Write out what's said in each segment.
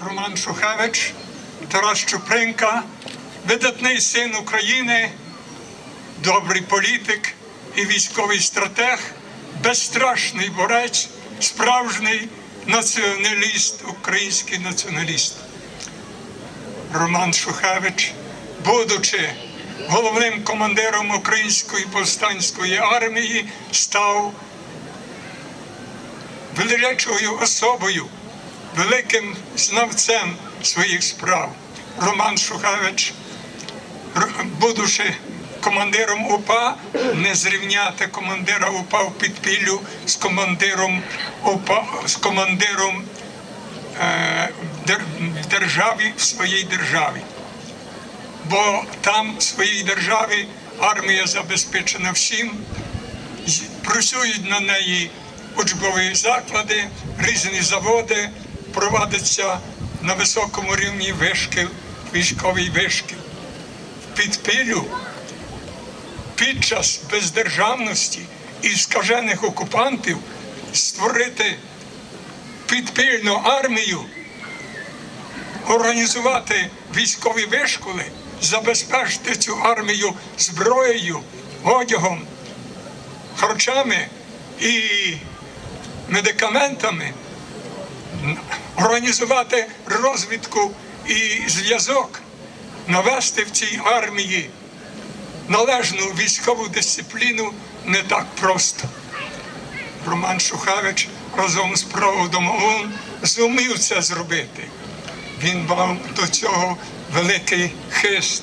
Роман Шухевич, Тарас Чупринка, видатний син України, добрий політик і військовий стратег, безстрашний борець, справжній націоналіст, український націоналіст. Роман Шухевич, будучи головним командиром Української повстанської армії, став величою особою, великим знавцем своїх справ. Роман Шухевич, будучи командиром УПА, не зрівняти командира УПА в підпіллю з командиром УПА, з командиром е, державі в своїй державі. Бо там в своїй державі армія забезпечена всім, працюють на неї учбові заклади, різні заводи, проводяться на високому рівні вишкіл, військовий вишкіл. В підпіллю під час бездержавності і скажених окупантів створити підпільну армію, організувати військові вишколи, забезпечити цю армію зброєю, одягом, харчами і медикаментами, організувати розвідку і зв'язок, навести в цій армії належну військову дисципліну не так просто. Роман Шухавич разом з проводом ООН зумів це зробити. Він мав до цього великий хист.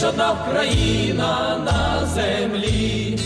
Лиш одна Україна на землі.